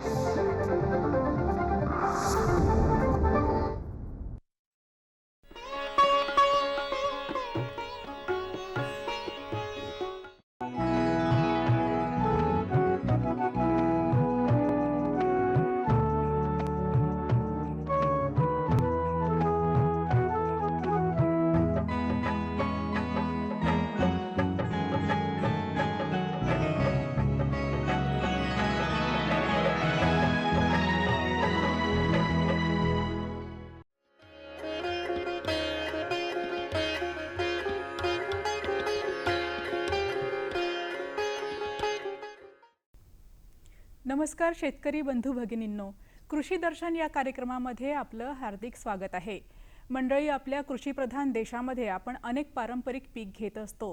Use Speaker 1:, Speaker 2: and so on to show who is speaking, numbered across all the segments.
Speaker 1: you. नमस्कार शेतकरी बंधू भगिनींनो. कृषी दर्शन या कार्यक्रमामध्ये आपलं हार्दिक स्वागत आहे. मंडळी आपल्या कृषीप्रधान देशामध्ये आपण अनेक पारंपरिक पीक घेत असतो.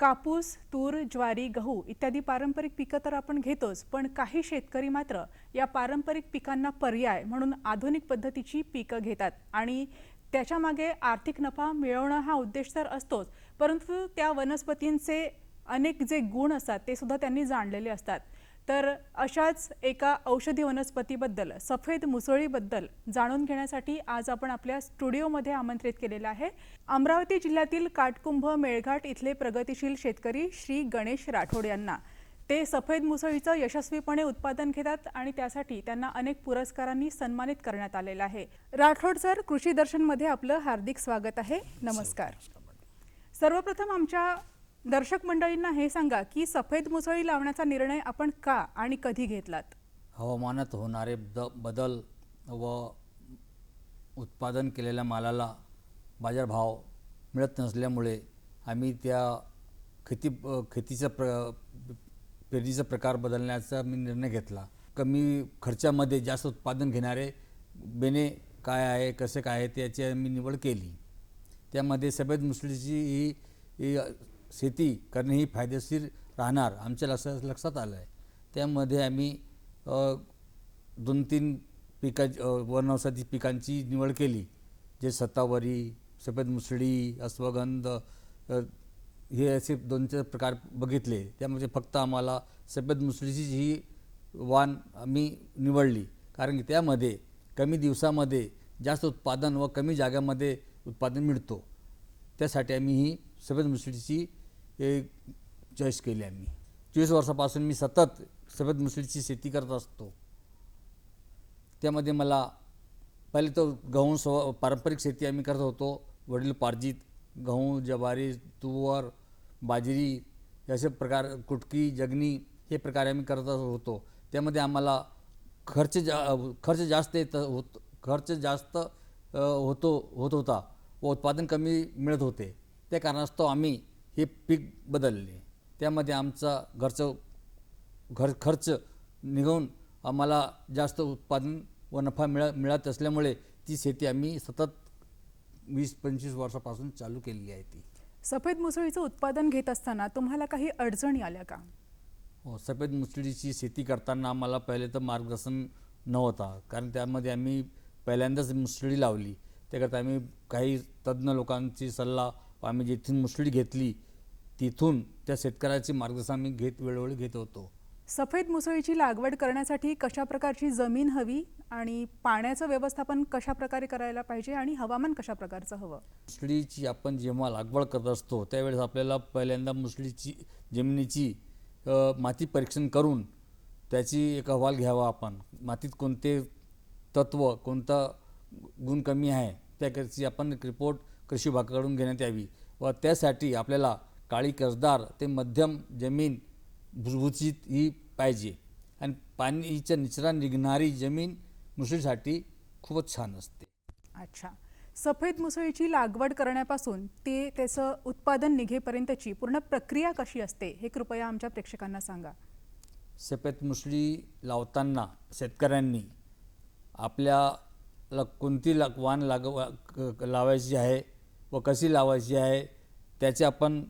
Speaker 1: कापूस तूर ज्वारी गहू इत्यादी पारंपरिक पिकं तर आपण घेतोच पण काही शेतकरी मात्र या पारंपरिक पिकांना पर्याय म्हणून आधुनिक पद्धतीची पिकं घेतात आणि त्याच्यामागे आर्थिक नफा मिळवणं हा उद्देश तर असतोच परंतु त्या वनस्पतींचे अनेक जे गुण असतात ते सुद्धा त्यांनी जाणलेले असतात. तर अशाच एका औषधी वनस्पतीबद्दल सफेद मुसळीबद्दल जाणून घेण्यासाठी आज आपण आपल्या स्टुडिओमध्ये आमंत्रित केलेलं आहे. अमरावती जिल्ह्यातील काटकुंभ मेळघाट इथले प्रगतिशील शेतकरी श्री गणेश राठोड यांना. ते सफेद मुसळीचं यशस्वीपणे उत्पादन घेतात आणि त्यासाठी त्यांना अनेक पुरस्कारांनी सन्मानित करण्यात आलेलं आहे. राठोड सर कृषी दर्शनमध्ये आपलं हार्दिक स्वागत आहे. नमस्कार. सर्वप्रथम आमच्या दर्शक मंडळींना हे सांगा की सफेद मुसळी लावण्याचा निर्णय आपण का आणि कधी घेतलात?
Speaker 2: हवामानात होणारे द बदल व उत्पादन केलेल्या मालाला बाजारभाव मिळत नसल्यामुळे आम्ही त्या खेती खेतीचा प्र पेरणीचा प्रकार बदलण्याचा मी निर्णय घेतला. कमी खर्चामध्ये जास्त उत्पादन घेणारे बेने काय आहे कसे काय आहे त्याची मी निवड केली. त्यामध्ये सफेद मुसळीची ही ही शेती करणे ही फायदेशीर राहणार आमच्या लक्षात लक्षात आलं आहे त्यामध्ये आम्ही दोन तीन पिका वनौषधी पिकांची निवड केली. जे सतावरी सफेद मुसळी अश्वगंध हे असे दोन चार प्रकार बघितले. त्यामध्ये फक्त आम्हाला सफेद मुसळीची ही वाण आम्ही निवडली. कारण की त्यामध्ये कमी दिवसामध्ये जास्त उत्पादन व कमी जाग्यामध्ये उत्पादन मिळतो. त्यासाठी आम्ही ही सफेद मुसळीची हे चॉईस केली आम्ही. चोवीस वर्षापासून मी सतत सफेद मुसळीची शेती करत असतो. त्यामध्ये मला पहिले तर गहू स्व पारंपरिक शेती आम्ही करत होतो. वडील पार्जित गहू ज्वारी तुवर बाजरी असे प्रकार कुटकी जगणी हे प्रकार आम्ही करत होतो. त्यामध्ये आम्हाला खर्च जा खर्च जास्त येत होत खर्च जास्त होतो होत होता व उत्पादन कमी मिळत होते. त्या कारणास्तव आम्ही हे पीक बदलले. त्यामध्ये आमचा घरचं घर खर्च निघून आम्हाला जास्त उत्पादन व नफा मिळ मिळत असल्यामुळे ती शेती आम्ही सतत वीस पंचवीस वर्षापासून चालू केलेली आहे ती.
Speaker 1: सफेद मुसळीचं उत्पादन घेत असताना तुम्हाला काही अडचणी आल्या का?
Speaker 2: हो सफेद मुसळीची शेती करताना आम्हाला पहिले तर मार्गदर्शन नव्हता कारण त्यामध्ये आम्ही पहिल्यांदाच मुसळी लावली. त्याकरता आम्ही काही तज्ज्ञ लोकांची सल्ला आम्ही जिथून मुसळी घेतली तिथून त्या शेतकऱ्याचे मार्गदर्शन आम्ही घेत वेळोवेळी घेत होतो.
Speaker 1: सफेद मुसळीची लागवड करण्यासाठी कशा प्रकारची जमीन हवी आणि पाण्याचं व्यवस्थापन कशा प्रकारे करायला पाहिजे आणि हवामान कशा प्रकारचं हवं?
Speaker 2: मुसळीची आपण जेव्हा लागवड करत असतो त्यावेळेस आपल्याला पहिल्यांदा मुसळीची जमिनीची माती परीक्षण करून त्याची एक अहवाल घ्यावा आपण. मातीत कोणते तत्व कोणता गुण कमी आहे त्याची आपण एक रिपोर्ट कृषी विभागाकडून घेण्यात यावी व त्यासाठी आपल्याला काळी कसदार ते मध्यम जमीन भुसभुशीत ही पाहिजे. आणि पाणीच्या निचरा निघणारी जमीन मुसळीसाठी खूपच छान असते.
Speaker 1: अच्छा. सफेद मुसळीची लागवड करण्यापासून ते त्याचं उत्पादन निघेपर्यंतची पूर्ण प्रक्रिया कशी असते हे कृपया आमच्या प्रेक्षकांना सांगा.
Speaker 2: सफेद मुसळी लावताना शेतकऱ्यांनी आपल्याला कोणती लाग वाण लागवा लावायची आहे व कशी लावायची आहे त्याचे आपण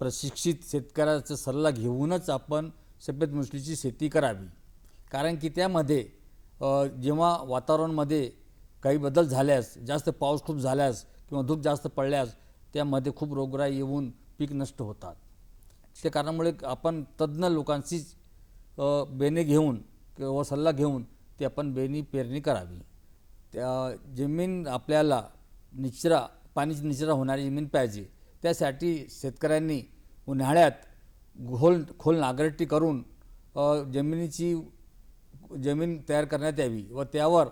Speaker 2: प्रशिक्षित शेतकऱ्याचा सल्ला घेऊनच आपण सफेद मुसळीची शेती करावी. कारण की त्यामध्ये जेव्हा वातावरणामध्ये काही बदल झाल्यास जास्त पाऊस खूप झाल्यास किंवा धूप जास्त पडल्यास त्यामध्ये खूप रोगराई येऊन पीक नष्ट होतात. त्या कारणामुळे आपण तज्ज्ञ लोकांचीच बेने घेऊन व सल्ला घेऊन ती आपण बेनी पेरणी करावी. त्या जमीन आपल्याला निचरा पाण्याची निचरा होणारी जमीन पाहिजे. त्यासाठी शेतकऱ्यांनी उन्हाळ्यात खोल खोल नांगरट्टी करून जमिनीची जमीन तयार करण्यात यावी व त्यावर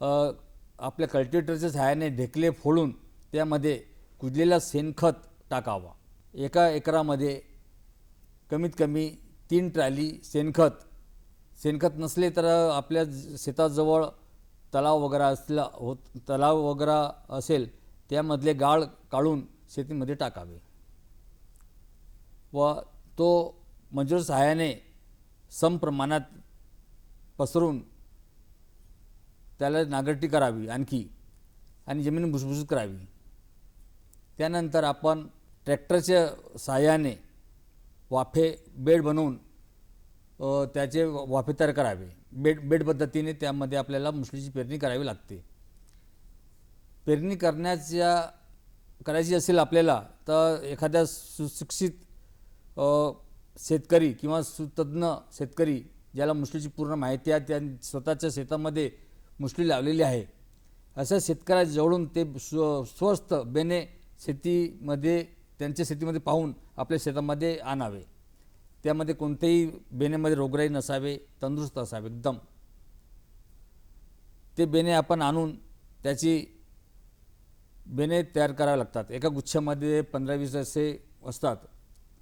Speaker 2: आपल्या कल्टिवेटरच्या सहाय्याने ढेकले फोडून त्यामध्ये कुजलेला शेणखत टाकावा. एका एकरामध्ये कमीत कमी तीन ट्रॅली शेणखत शेणखत नसले तर आपल्या शेताजवळ तलाव वगैरे असला होत तलाव वगैरे असेल त्यामधले गाळ काढून शेतीमध्ये टाकावे. व तो मजूर सहाय्याने सम प्रमाणात पसरून त्याला नागरटी करावी आणखी आणि जमीन भुसभुशीत करावी. त्यानंतर आपण ट्रॅक्टरच्या सहाय्याने वाफे बेड बनवून त्याचे वाफे तयार करावे. बेड बेड पद्धतीने त्यामध्ये आपल्याला मुसळीची पेरणी करावी लागते. पेरणी करण्याच्या करायची असेल आपल्याला तर एखाद्या सुशिक्षित शेतकरी किंवा सुतज्ञ शेतकरी ज्याला मुसळीची पूर्ण माहिती आहे त्या स्वतःच्या शेतामध्ये मुसळी लावलेली आहे अशा शेतकऱ्याजवळून ते स्व स्वस्त बेने शेतीमध्ये त्यांच्या शेतीमध्ये पाहून आपल्या शेतामध्ये आणावे. त्यामध्ये कोणतेही बेनेमध्ये रोगराई नसावे तंदुरुस्त असावे एकदम. ते बेने आपण आणून त्याची बेने तयार करावे लागतात. एका गुच्छामध्ये पंधरा वीस असे असतात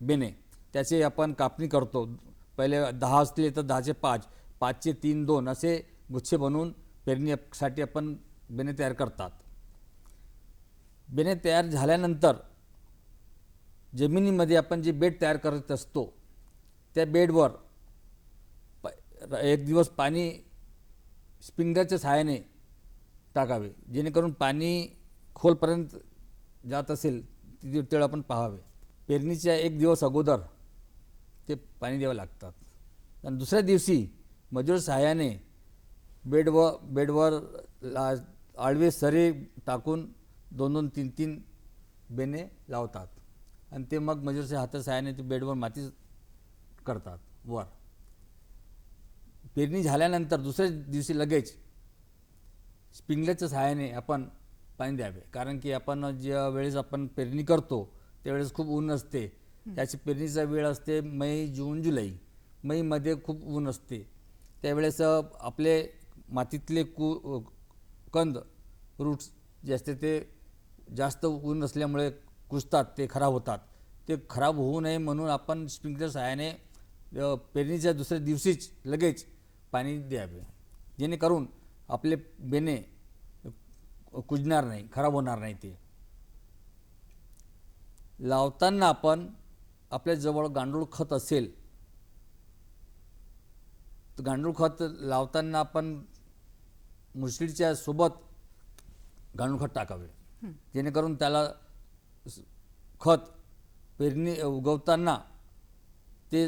Speaker 2: बेने. त्याचे आपण कापणी करतो. पहिले दहा असले तर दहाचे पाच पाचचे तीन दोन असे गुच्छे बनवून पेरणीसाठी आपण बेने तयार करतात. बेने तयार झाल्यानंतर जमिनीमध्ये आपण जे बेड तयार करत असतो त्या बेडवर प- एक दिवस पाणी स्प्रिंकलरच्या सहाय्याने टाकावे. जेणेकरून पाणी खोलपर्यंत जात असेल तिथे तेळ आपण पाहावे. पेरणीच्या एक दिवस अगोदर ते पाणी द्यावं लागतात. आणि दुसऱ्या दिवशी मजूर सहाय्याने बेडवर बेडवर ला आडवे सरे टाकून दोन दोन तीन तीन बेने लावतात. आणि ते मग मजूरच्या हाता सहाय्याने ते बेडवर माती करतात वर. पेरणी झाल्यानंतर दुसऱ्या दिवशी लगेच स्प्रिंकलरच्या सहाय्याने आपण पाणी द्यावे. कारण की आपण ज्या वेळेस आपण पेरणी करतो त्यावेळेस खूप ऊन असते. त्याची पेरणीचा वेळ असते मे जून जुलै. मैमध्ये खूप ऊन असते. त्यावेळेस आपले मातीतले कु कंद रूट्स जे असते ते जास्त ऊन असल्यामुळे कुजतात ते खराब होतात. ते खराब होऊ नये म्हणून आपण स्प्रिंकलर सहाय्याने पेरणीच्या दुसऱ्या दिवशीच लगेच पाणी द्यावे. जेणेकरून आपले बेने कुजणार नाही खराब होणार नाही ते. लावताना आपण आपल्याजवळ गांडूळ खत असेल तर गांडूळ खत लावताना आपण मुसळीच्या सोबत गांडूळ खत टाकावे. जेणेकरून त्याला खत पेरणी उगवताना ते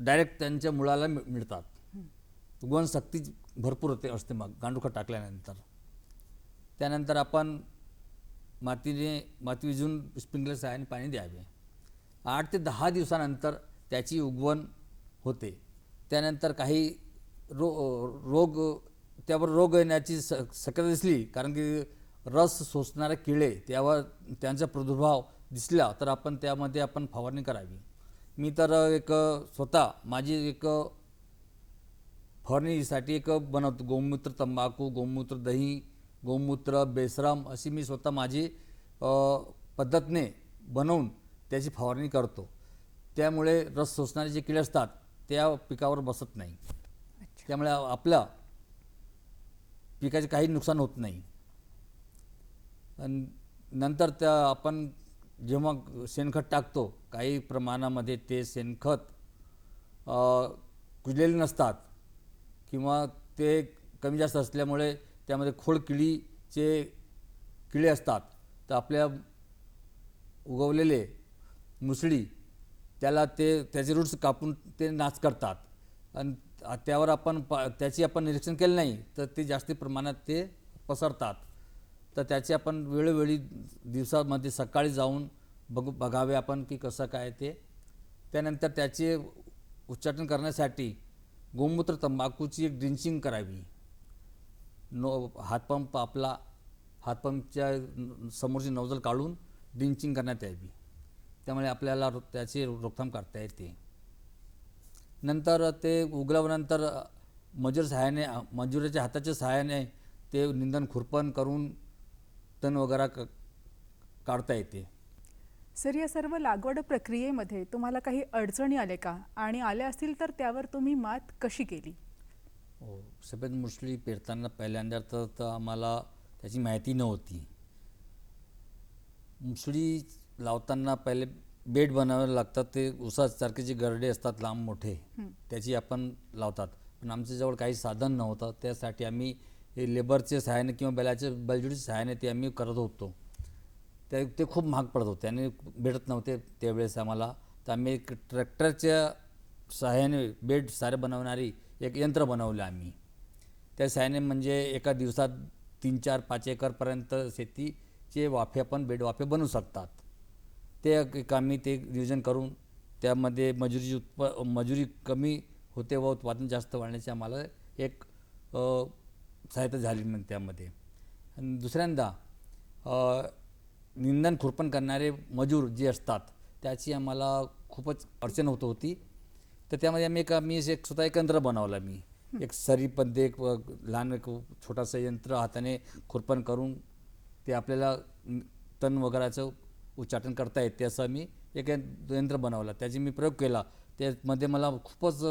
Speaker 2: डायरेक्ट त्यांच्या मुळाला मिळ- मिळतात. उगवणशक्ती भरपूर होते असते मग गांडूळ खत टाकल्यानंतर. त्यानंतर आपण मातीने माती विजून स्प्रिंकलर सहाय्याने पाणी द्यावे. आठ ते दहा दिवसानंतर त्याची उगवण होते. त्यानंतर काही रो रोग त्यावर रोग येण्याची स शक्यता दिसली कारण की रस सोसणारे किडे त्यावर त्यांचा प्रादुर्भाव दिसला तर आपण त्यामध्ये आपण फवारणी करावी. मी तर एक स्वतः माझी एक फवारणीसाठी एक बनवतो गोमूत्र तंबाखू गोमूत्र दही गोमूत्र बेसरम अशी मी स्वतः माझी पद्धतने बनवून त्याची फवारणी करतो. त्यामुळे रस शोषणारे जे किडे असतात त्या पिकावर बसत नाही. त्यामुळे आपलं पिकाचे काही नुकसान होत नाही. आणि नंतर त्या आपण जेव्हा शेणखत टाकतो काही प्रमाणामध्ये ते शेणखत कुजलेले नसतात किंवा ते कमी जास्त असल्यामुळे त्यामध्ये खोड किडीचे किडे असतात तर आपल्या उगवलेले मुसळी त्याला ते त्याचे रूट्स कापून ते नाच करतात. आणि त्यावर आपण पा त्याची आपण निरीक्षण केलं नाही तर ते जास्त प्रमाणात ते पसरतात. तर त्याचे आपण वेळोवेळी दिवसामध्ये सकाळी जाऊन बघू बघावे आपण की कसं काय ते. त्यानंतर त्याचे उच्चाटन करण्यासाठी गोमूत्र तंबाखूची एक ड्रिंचिंग करावी. नो हातपंप आपला हातपंपच्या समोरची नवजल काढून ड्रिंचिंग करण्यात यावी. त्यामुळे आपल्याला रो- त्याची रोकथाम करता येते. नंतर ते उगवल्यानंतर मजूर सहाय्याने मजुराच्या हाताच्या सहाय्याने ते निंदन खुरपण करून तण वगैरे क काढता येते.
Speaker 1: सर या सर्व लागवड प्रक्रियेमध्ये तुम्हाला काही अडचणी आले का? आणि आल्या असतील तर त्यावर तुम्ही मात कशी केली?
Speaker 2: हो सफेद मुसळी पेरताना पहिल्यांदा तर तर आम्हाला त्याची माहिती नव्हती. मुसळी लावताना पहिले बेड बनवावे लागतात ते उसासारखे जे गरडे असतात लांब मोठे त्याची आपण लावतात. पण आमच्याजवळ काही साधन नव्हतं त्यासाठी आम्ही हे लेबरचे सहाय्याने किंवा बैलाच्या बैलजोडीच्या सहाय्याने ते आम्ही करत होतो. ते ते खूप महाग पडत होते आणि भेटत नव्हते त्यावेळेस आम्हाला. तर आम्ही एक ट्रॅक्टरच्या सहाय्याने बेड सारे बनवणारी एक यंत्र बनवलं आम्ही. त्या सहाय्याने म्हणजे एका दिवसात तीन चार पाच एकरपर्यंत शेतीचे वाफे आपण बेडवाफे बनवू शकतात. ते एक आम्ही ते नियोजन करून त्यामध्ये मजुरीची उत्प मजुरी कमी होते व उत्पादन जास्त वाढण्याची आम्हाला एक सहायता झाली मग त्यामध्ये. आणि दुसऱ्यांदा निंदन खुरपण करणारे मजूर जे असतात त्याची आम्हाला खूपच अडचण होत होती. तर त्यामध्ये आम्ही एक मी एक स्वतः एक यंत्र बनवला मी. एक सरीपद्ध एक लहान एक छोटासा यंत्र हाताने खुरपण करून ते आपल्याला तण वगैरेचं उच्चाटन करता येते असं मी एक यंत्र बनवलं. त्याची मी प्रयोग केला. त्यामध्ये मला खूपच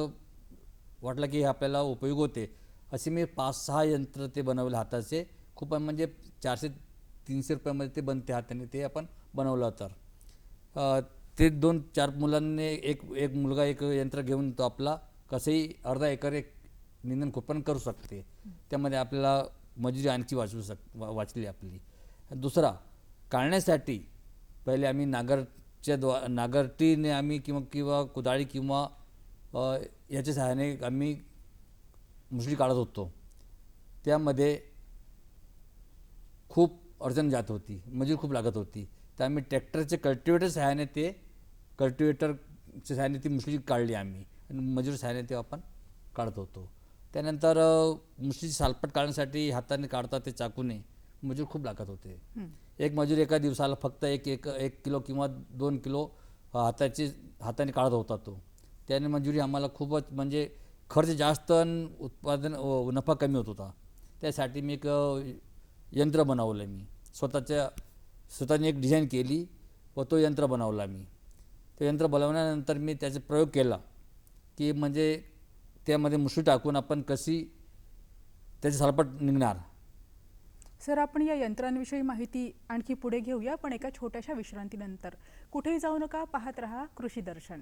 Speaker 2: वाटलं की हे आपल्याला उपयोग होते. असे मी पाच सहा यंत्र ते बनवले हाताचे. खूप म्हणजे चारशे तीनशे रुपयामध्ये ते बनते हाताने ते आपण बनवलं तर. ते दोन चार मुलांनी एक एक मुलगा एक यंत्र घेऊन तो आपला कसंही अर्धा एकर एक निंदन खुरपण करू शकते. त्यामध्ये आपल्याला मजुरी आणखी वाचवू शक वा- वाचली आपली. दुसरा काढण्यासाठी पहिले आम्ही नागरच्या द्वा नागरटीने आम्ही किंवा किंवा कुदाळी किंवा याच्या सहाय्याने आम्ही मुसळी काढत होतो. त्यामध्ये खूप अडचण जात होती मजूर खूप लागत होती. तर आम्ही ट्रॅक्टरचे कल्टिवेटर सहाय्याने ते कल्टिवेटरच्या सहाय्याने ती मुसळी काढली आम्ही. आणि मजूर सहाय्याने ते आपण काढत होतो. त्यानंतर मुसळीची सालपट काढण्यासाठी हाताने काढतात ते चाकूने. मजूर खूप लागत होते. एक मजूर एका दिवसाला फक्त एक एक एक किलो किंवा दोन किलो हाताची हाताने काढत होता तो. त्याने मजुरी आम्हाला खूपच म्हणजे खर्च जास्त आणि उत्पादन नफा कमी होत होता. त्यासाठी मी एक यंत्र बनवलं मी. स्वतःच्या स्वतःने एक डिझाईन केली व तो यंत्र बनवला मी. ते यंत्र बनवल्यानंतर मी त्याचा प्रयोग केला की म्हणजे त्यामध्ये मुसळी टाकून आपण कशी त्याची सालपट निघणार.
Speaker 1: सर आपण या यंत्रांविषयी माहिती आणखी पुढे घेऊया पण एका छोट्याशा विश्रांतीनंतर. कुठेही जाऊ नका पाहत रहा कृषी दर्शन.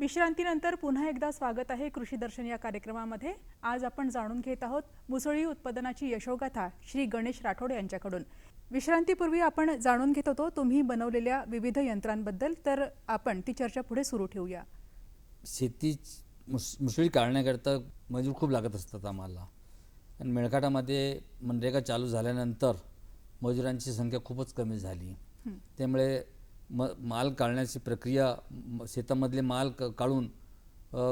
Speaker 1: विश्रांतीनंतर पुन्हा एकदा स्वागत आहे कृषी दर्शन या कार्यक्रमामध्ये. आज आपण जाणून घेत आहोत मुसळी उत्पादनाची यशोगाथा श्री गणेश राठोड यांच्याकडून. विश्रांतीपूर्वी आपण जाणून घेत होतो तुम्ही बनवलेल्या विविध यंत्रांबद्दल तर आपण ती चर्चा पुढे सुरू ठेवूया.
Speaker 2: शेती मुस मुसळी काढण्याकरता मजूर खूप लागत असतात आम्हाला. आणि मेळघाटामध्ये मनरेगा चालू झाल्यानंतर मजुरांची संख्या खूपच कमी झाली. त्यामुळे म माल काढण्याची प्रक्रिया म- शेतामधले माल क काढून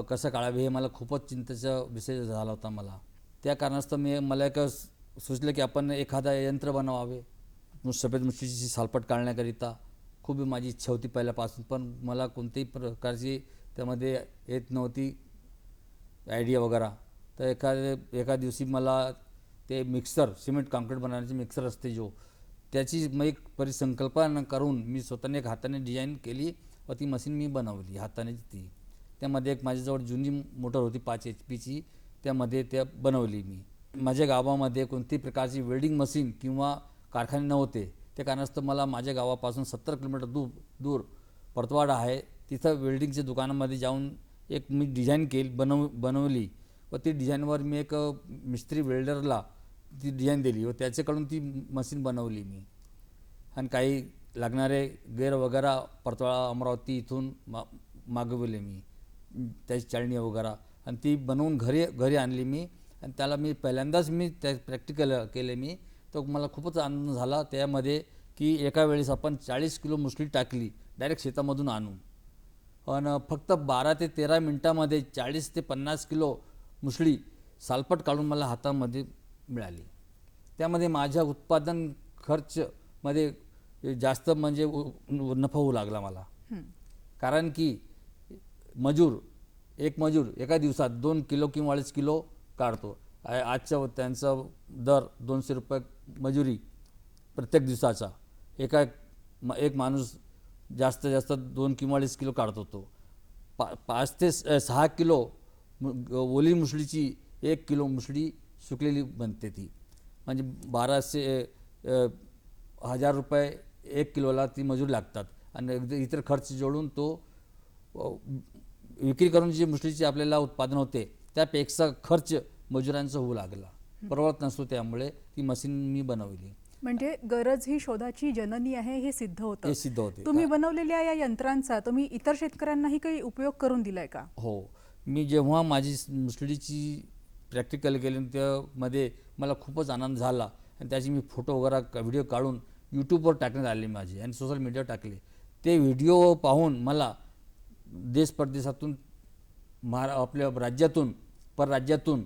Speaker 2: कसं काढावे हे मला खूपच चिंतेचा विषय झाला होता मला. त्या कारणास्तव मी मला एक सुचलं की आपण एखादा यंत्र बनवावे. सफेद मिश्रीची सालपट काढण्याकरिता खूप माझी इच्छा होती पहिल्यापासून पण मला कोणत्याही प्रकारची त्यामध्ये येत नव्हती आयडिया वगैरे. तर एखाद्या एका दिवशी मला ते मिक्सर सिमेंट काँक्रीट बनवण्याचे मिक्सर असते जो त्याची मग एक परिसंकल्पना करून मी स्वतःने एक हाताने डिझाईन केली व ती मशीन मी बनवली हाताने ती. त्यामध्ये एक माझ्याजवळ जुनी मोटर होती पाच एच पीची त्यामध्ये त्या बनवली मी. माझ्या गावामध्ये कोणती प्रकारची वेल्डिंग मशीन किंवा कारखाने नव्हते त्या कारणास्तव मला माझ्या गावापासून सत्तर किलोमीटर दूर दूर परतवाडा आहे. तिथं वेल्डिंगच्या दुकानामध्ये जाऊन एक मी डिझाईन केली बनव बनवली व ती डिझाईनवर मी एक मिस्त्री वेल्डरला ती डिझाईन दिली. व त्याच्याकडून ती मशीन बनवली मी. आणि काही लागणारे गेअर वगैरे परतवाळा अमरावती इथून मा मागवले मी. त्याची चाळणी वगैरे. आणि ती बनवून घरी घरी आणली मी. आणि त्याला मी पहिल्यांदाच मी त्या प्रॅक्टिकल केले मी. तो मला खूपच आनंद झाला. त्यामध्ये की एका वेळेस आपण चाळीस किलो मुसली टाकली डायरेक्ट शेतामधून आणून. आणि फक्त बारा ते तेरा मिनटामध्ये चाळीस ते पन्नास किलो मुसळी सालपट काढून मला हातामध्ये मिळाली. त्यामध्ये माझ्या उत्पादन खर्चमध्ये जास्त म्हणजे नफा होऊ लागला मला. कारण की मजूर एक मजूर एका दिवसात दोन किलो किंवा अडीच किलो काढतो. आजच्या त्यांचा दर दोनशे रुपये मजुरी प्रत्येक दिवसाचा. एका म- एक माणूस जास्तीत जास्त दोन किंवा अडीच किलो काढतो तो. पा पाच ते सहा किलो ओली मुसळीची एक किलो मुसळी सुकलेली बनते ती. म्हणजे बाराशे हजार रुपये एक किलोला ती मजुरी लागतात. आणि इतर खर्च जोडून तो विक्री करून जी मुसळीची आपल्याला उत्पादन होते त्यापेक्षा खर्च मजुरांचा होऊ लागला. परवडत नसतो त्यामुळे ती मशीन मी बनवली.
Speaker 1: म्हणजे गरज ही शोधाची जननी आहे हे सिद्ध होतं.
Speaker 2: हे सिद्ध होते.
Speaker 1: तुम्ही बनवलेल्या या यंत्रांचा तुम्ही इतर शेतकऱ्यांनाही काही उपयोग करून दिलाय का?
Speaker 2: हो. मी जेव्हा माझी मुसळीची प्रॅक्टिकल केली त्यामध्ये मला खूपच आनंद झाला. आणि त्याची मी फोटो वगैरे व्हिडिओ काढून यूट्यूबवर टाकण्यात आले माझे आणि सोशल मीडियावर टाकले. ते व्हिडिओ पाहून मला देश परदेशातून महारा आपल्या राज्यातून परराज्यातून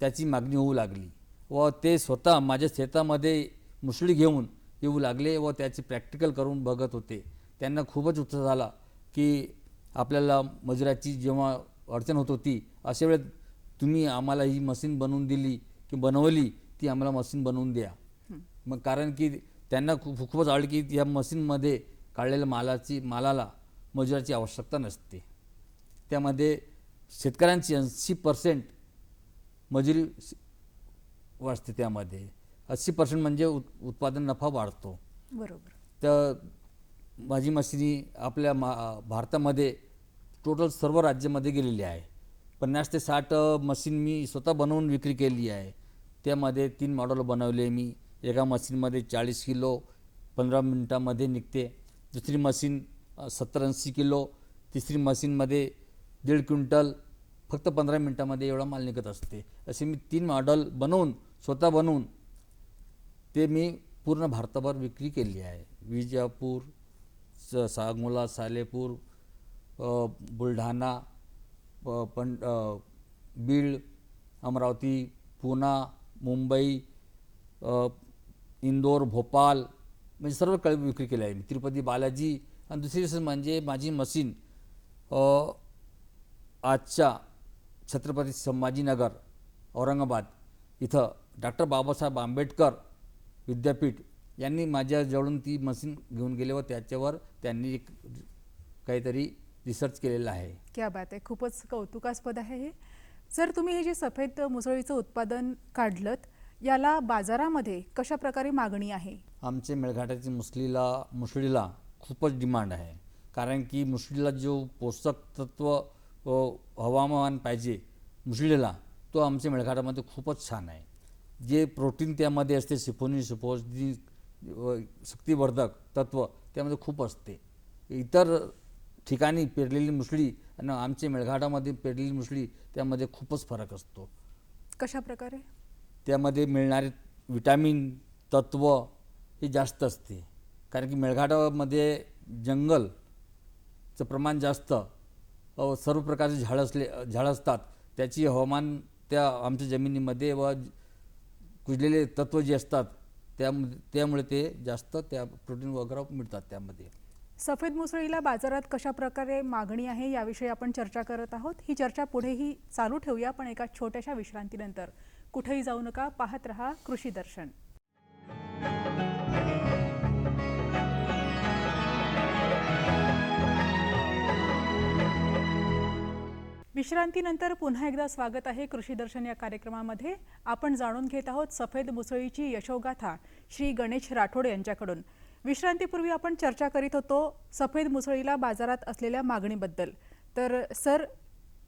Speaker 2: त्याची मागणी होऊ लागली व ते स्वतः माझ्या शेतामध्ये मुसळी घेऊन येऊ लागले व त्याची प्रॅक्टिकल करून बघत होते. त्यांना खूपच उत्साह झाला की आपल्याला मजुराची जेव्हा अडचण होत होती अशा वेळेत तुम्ही आम्हाला ही मशीन बनवून दिली की बनवली ती आम्हाला मशीन बनवून द्या. मग कारण की त्यांना खूप खूपच आवड की या मशीनमध्ये काढलेल्या मालाची मालाला मजुराची आवश्यकता नसते. त्यामध्ये शेतकऱ्यांची ऐंशी पर्सेंट मजुरी वाचते त्यामध्ये. अस्सी पर्सेंट म्हणजे उत उत्पादन नफा वाढतो.
Speaker 1: बरोबर.
Speaker 2: तर माझी मशिनी आपल्या मा भारतामध्ये टोटल सर्व राज्यामध्ये गेलेली आहे. पन्नास ते साठ मशीन मी स्वतः बनवून विक्री केली आहे. त्यामध्ये तीन मॉडेल बनवले मी. एका मशीनमध्ये चाळीस किलो पंधरा मिनटामध्ये निघते. दुसरी मशीन सत्तर ऐंशी किलो. तिसरी मशीनमध्ये दीड क्विंटल फक्त पंधरा मिनटामध्ये एवढा माल निघत असते. असे मी तीन मॉडल बनवून स्वतः बनवून ते मी पूर्ण भारताभर विक्री केली आहे. विजापूर स सांगोला सालेपूर बुलढाणा प- पण बीड अमरावती पुणा मुंबई इंदोर भोपाल म्हणजे सर्वकडे विक्री केली आहे मी. तिरुपती बालाजी आणि दुसरी गोष्ट म्हणजे माझी मशीन आजच्या छत्रपती संभाजीनगर औरंगाबाद इथं डॉक्टर बाबासाहेब आंबेडकर विद्यापीठ यांनी माझ्या जवळून ती मशीन घेऊन गेले व त्याच्यावर त्यांनी एक काहीतरी रिसर्च केलेला आहे.
Speaker 1: क्या बात आहे. खूपच कौतुकास्पद आहे हे. सर तुम्ही हे जे सफेद मुसळीचं उत्पादन काढलं याला बाजारामध्ये कशा प्रकारे मागणी आहे?
Speaker 2: आमचे मेळघाटाची मुसलीला मुसळीला खूपच डिमांड आहे. कारण की मुसळीला जो पोषक तत्व हवामान पाहिजे मुसळीला तो आमच्या मेळघाटामध्ये खूपच छान आहे. जे प्रोटीन त्यामध्ये असते सिफोनी सिफोस जी अ, शक्तिवर्धक तत्व त्यामध्ये खूप असते. इतर ठिकाणी पेरलेली मुसळी आणि आमच्या मेळघाटामध्ये पेरलेली मुसळी त्यामध्ये खूपच फरक असतो.
Speaker 1: कशा प्रकारे?
Speaker 2: त्यामध्ये मिळणारे विटॅमिन तत्व हे जास्त असते. कारण की मेळघाटामध्ये जंगलचं प्रमाण जास्त सर्व प्रकारचे झाडं असले झाडं असतात. त्याची हवामान त्या आमच्या जमिनीमध्ये व कुजलेले तत्व जे असतात त्यामध्ये त्यामुळे ते जास्त त्या प्रोटीन वगैरे मिळतात त्यामध्ये.
Speaker 1: सफेद मुसळीला बाजारात कशा प्रकारे मागणी आहे याविषयी आपण चर्चा करत आहोत. ही चर्चा पुढेही चालू ठेवूया पण एका छोट्याशा विश्रांतीनंतर. कुठेही जाऊ नका पाहत रहा कृषी दर्शन. विश्रांतीनंतर पुन्हा एकदा स्वागत आहे कृषी दर्शन या कार्यक्रमामध्ये. आपण जाणून घेत आहोत सफेद मुसळीची यशोगाथा श्री गणेश राठोड यांच्याकडून. विश्रांतीपूर्वी आपण चर्चा करीत होतो सफेद मुसळीला बाजारात असलेल्या मागणीबद्दल. तर सर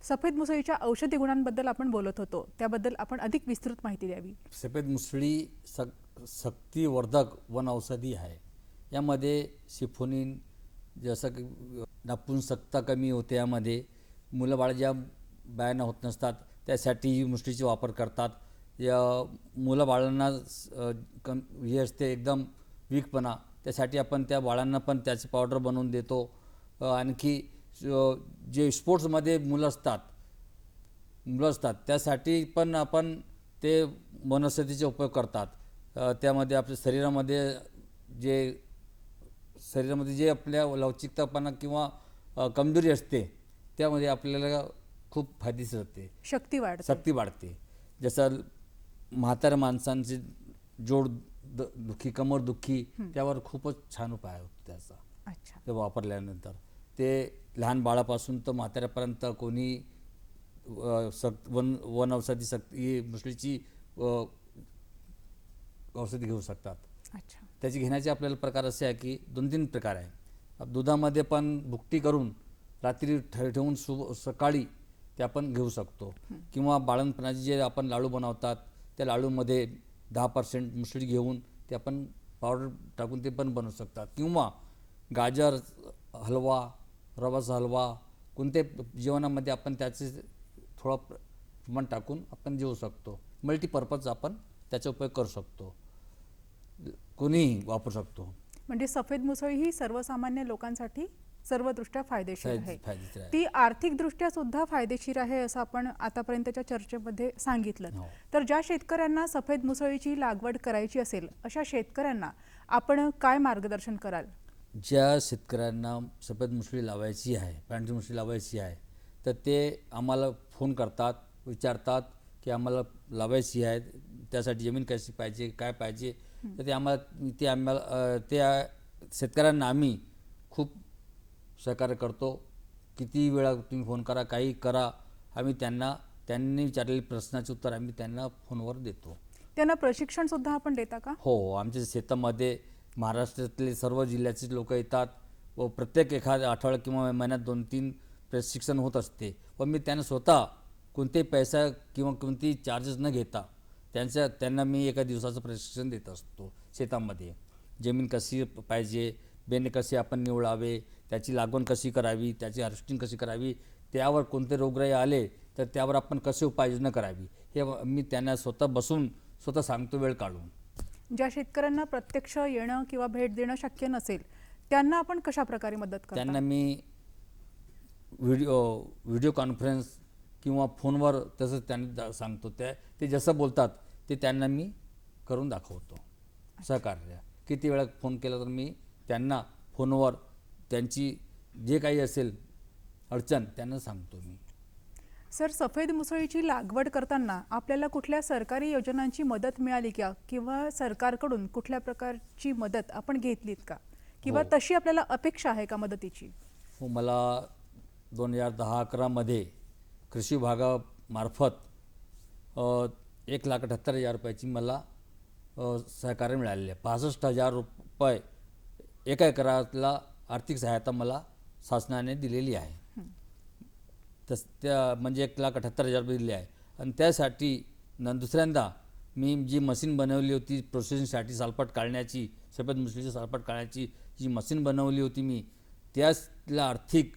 Speaker 1: सफेद मुसळीच्या औषधी गुणांबद्दल आपण बोलत होतो. त्याबद्दल आपण अधिक विस्तृत माहिती द्यावी.
Speaker 2: सफेद मुसळी सक शक्तिवर्धक वन औषधी आहे. यामध्ये सिफोनिन जसं की नपुंसकता कमी होते यामध्ये. मुलं बाळ ज्या बायांना होत नसतात त्यासाठी ही मुसळीचा वापर करतात. या मुलं बाळांना कम हे असते एकदम वीकपणा. त्यासाठी आपण त्या बाळांना पण त्याची पावडर बनवून देतो. आणखी जे स्पोर्ट्समध्ये मुलं असतात मुलं असतात त्यासाठी पण आपण ते वनौषधीचे उपयोग करतात. त्यामध्ये आपल्या शरीरामध्ये जे शरीरामध्ये जे आपल्या लवचिकतापणा किंवा कमजोरी असते त्यामध्ये आपल्याला खूप फायदेशीर असते.
Speaker 1: शक्ती वाढते.
Speaker 2: शक्ती वाढते. जसं म्हाताऱ्या माणसांची जोड द दुखी कंबर दुखी त्यावर खूपच छान उपाय होतो त्याचा.
Speaker 1: अच्छा.
Speaker 2: ते वापरल्यानंतर. ते लहान बाळापासून तर म्हाताऱ्यापर्यंत कोणी अ, सक वन वन औषधी सक्ती मुसळीची अ, औषधी घेऊ शकतात.
Speaker 1: अच्छा.
Speaker 2: त्याची घेण्याचे आपल्याला प्रकार असे आहे की दोन तीन प्रकार आहे. दुधामध्ये पण भुकटी करून रात्री ठेवून सु सकाळी ते आपण घेऊ शकतो. किंवा बाळणपणाचे जे आपण लाडू बनवतात त्या लाडूमध्ये दहा पर्सेंट मुसळी घेऊन ते आपण पावडर टाकून ते पण बनवू शकतात. किंवा गाजर हलवा रवाचा हलवा कोणत्या जेवणामध्ये आपण त्याचे थोडा प्रमाण टाकून आपण जेवू शकतो. मल्टीपर्पज आपण त्याचा उपयोग करू शकतो. कोणीही वापरू शकतो.
Speaker 1: म्हणजे सफेद मुसळी ही सर्वसामान्य लोकांसाठी सर्वदृष्ट्या फायदेशीर आहे.
Speaker 2: फायदे- फायदेशीर आहे.
Speaker 1: ती आर्थिकदृष्ट्या सुद्धा फायदेशीर आहे असं आपण आतापर्यंतच्या चर्चेमध्ये सांगितलं.
Speaker 2: हो.
Speaker 1: तर ज्या शेतकऱ्यांना सफेद मुसळीची लागवड करायची असेल अशा शेतकऱ्यांना आपण काय मार्गदर्शन कराल?
Speaker 2: ज्या शेतकऱ्यांना सफेद मुसळी लावायची आहे पांढरी मुसळी लावायची आहे तर ते आम्हाला फोन करतात विचारतात की आम्हाला लावायची आहे त्यासाठी जमीन कशी पाहिजे काय पाहिजे? तर ते आम्हाला ते आम्हाला त्या शेतकऱ्यांना आम्ही खूप सहकार्य करतो. किती वेळा तुम्ही फोन करा काही करा आम्ही त्यांना त्यांनी विचारलेले प्रश्नाचे उत्तर आम्ही त्यांना फोनवर देतो.
Speaker 1: त्यांना प्रशिक्षण सुद्धा आपण देता का?
Speaker 2: हो आमच्या शेतामध्ये महाराष्ट्रातले सर्व जिल्ह्याचे लोक येतात व प्रत्येक एखाद्या आठवड्यात किंवा महिन्यात दोन तीन प्रशिक्षण होत असते. व मी त्यांना स्वतः कोणतेही पैसा किंवा कोणतेही चार्जेस न घेता त्यांच्या त्यांना मी एका दिवसाचं प्रशिक्षण देत असतो शेतामध्ये. जमीन कशी पाहिजे बेने कसे आपण निवडावे त्याची लागवण कशी करावी त्याची हार्वेस्टिंग कशी करावी त्यावर कोणते रोगराई आले तर त्यावर आपण कसे उपाययोजना करावी हे मी त्यांना स्वतः बसून स्वतः सांगतो वेळ काढून.
Speaker 1: ज्या शेतकऱ्यांना प्रत्यक्ष येणं किंवा भेट देणं शक्य नसेल त्यांना आपण कशा प्रकारे मदत करता?
Speaker 2: त्यांना मी व्हिडिओ व्हिडिओ कॉन्फरन्स किंवा फोनवर तसं त्यांनी सांगतो त्या ते जसं बोलतात ते त्यांना मी करून दाखवतो सहकार्य. किती वेळा फोन केला तर मी त्यांना फोनवर त्यांची जे काही असेल अडचण त्यांना सांगतो मी.
Speaker 1: सर सफेद मुसळीची लागवड करताना आपल्याला कुठल्या सरकारी योजनांची मदत मिळाली का? किंवा सरकारकडून कुठल्या प्रकारची मदत आपण घेतलीत का? किंवा
Speaker 2: हो.
Speaker 1: तशी आपल्याला अपेक्षा आहे का मदतीची?
Speaker 2: हो मला दोन हजार दहा अकरामध्ये कृषी विभागामार्फत एक लाख अठ्याहत्तर हजार रुपयाची मला सहकार्य मिळालेले. आहे पासष्ट हजार रुपये एका एकराला आर्थिक सहायता मला शासनाने दिलेली आहे. तस त्या म्हणजे एक लाख अठ्याहत्तर हजार रुपये दिले आहे. आणि त्यासाठी न दुसऱ्यांदा मी जी मशीन बनवली होती प्रोसेसिंगसाठी सालपट काढण्याची सफेद मुसलीची सालपट काढण्याची जी मशीन बनवली होती मी त्याला आर्थिक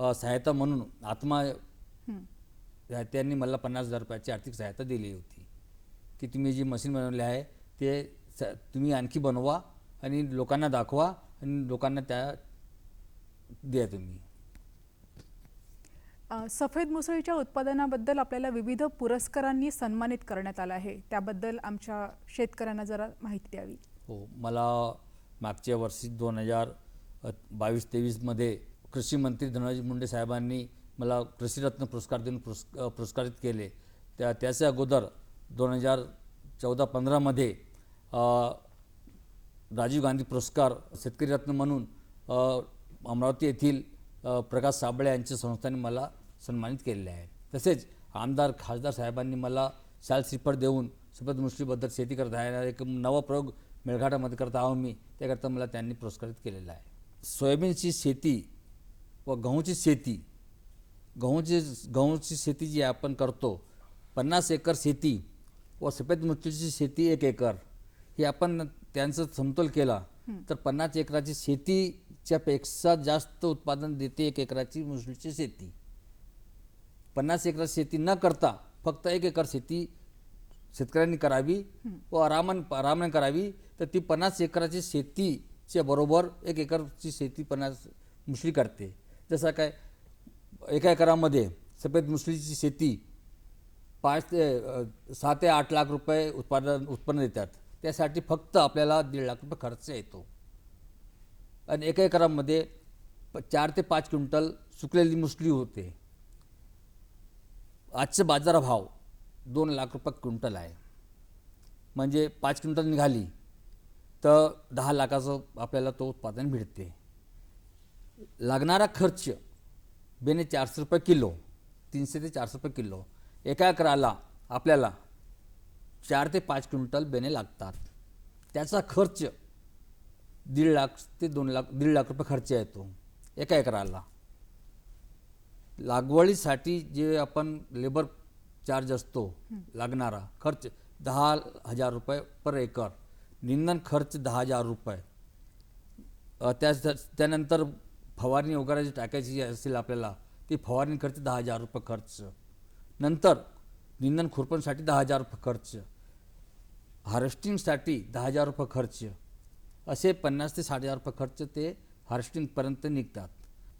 Speaker 2: सहायता म्हणून आत्मा त्या- त्यांनी मला पन्नास हजार रुपयाची आर्थिक सहायता दिली होती. की तुम्ही जी मशीन बनवली आहे ते स तुम्ही आणखी बनवा आणि लोकांना दाखवा आणि लोकांना त्या द्या तुम्ही.
Speaker 1: सफेद मुसळीच्या उत्पादनाबद्दल आपल्याला विविध पुरस्कारांनी सन्मानित करण्यात आलं आहे. त्याबद्दल आमच्या शेतकऱ्यांना जरा माहिती द्यावी.
Speaker 2: हो मला मागच्या वर्षी दोन हजार बावीस तेवीसमध्ये कृषी मंत्री धनराज मुंडे साहेबांनी मला कृषीरत्न पुरस्कार देऊन पुरस् पुरस्कारित केले. त्या त्याच्या अगोदर दोन हजार चौदा पंधरामध्ये राजीव गांधी पुरस्कार शेतकरी रत्न म्हणून अमरावती येथील प्रकाश साबळे यांच्या संस्थांनी मला सन्मानित केलेले आहे. तसेच आमदार खासदार साहेबांनी मला शाल श्रीफळ देऊन सफेद शेती करत आहे. एक नवा प्रयोग मेळघाटामध्ये करत आहो मी त्याकरता मला त्यांनी पुरस्कारित केलेला आहे. सोयाबीनची शेती व गहूची शेती गहूची गहूची शेती जी आपण करतो पन्नास एकर शेती व सफेद मिरचीची शेती एक एकर ही आपण त्यांचं समतोल केला तर पन्नास एकराची शेतीच्या पेक्षा जास्त उत्पादन देते एक एकराची मुसळीची शेती. पन्नास एकर शेती न करता फक्त एक एकर शेती शेतकऱ्यांनी करावी व आरामान आरामाने करावी तर ती पन्नास एकराची शेतीच्या बरोबर एक एकरची शेती पन्नास मुसळी करते. जसं काय एका एकरामध्ये सफेद मुसळीची शेती पाच ते सहा ते आठ लाख रुपये उत्पादन उत्पन्न देतात. त्यासाठी फक्त आपल्याला दीड लाख रुपये खर्च येतो. आणि एका एकरामध्ये प- चार ते पाच क्विंटल सुकलेली मुसली होते. आजचे बाजारभाव दोन लाख रुपये क्विंटल आहे. म्हणजे पाच क्विंटल निघाली तर दहा लाखाचं आपल्याला तो उत्पादन मिळते. लागणारा खर्च बेने चारशे रुपये किलो तीनशे ते चारशे रुपये किलो एका एकराला आपल्याला चार ते पाच क्विंटल बेने लागतात. त्याचा खर्च दीड लाख ते दोन लाख दीड लाख रुपये खर्च येतो एका एकराला. लागवडीसाठी जे आपण लेबर चार्ज असतो लागणारा खर्च दहा हजार रुपये पर एकर निंदन खर्च दहा हजार रुपये. त्या त्यानंतर फवारणी वगैरे जी टाकायची असेल आपल्याला ती फवारणी खर्च दहा हजार रुपये खर्च. नंतर निंदन खुरपणसाठी दहा हजार रुपये खर्च. हार्वेस्टिंगसाठी दहा हजार रुपये खर्च. असे पन्नास ते साठ हजार रुपये खर्च ते हार्वेस्टिंगपर्यंत निघतात.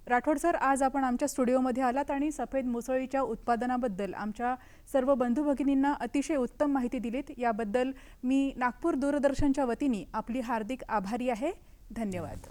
Speaker 1: राठोड सर आज आपण आमच्या स्टुडिओमध्ये आलात आणि सफेद मुसळीच्या उत्पादनाबद्दल आमच्या सर्व बंधू भगिनींना अतिशय उत्तम माहिती दिलीत. याबद्दल मी नागपूर दूरदर्शनच्या वतीने आपली हार्दिक आभारी आहे. धन्यवाद.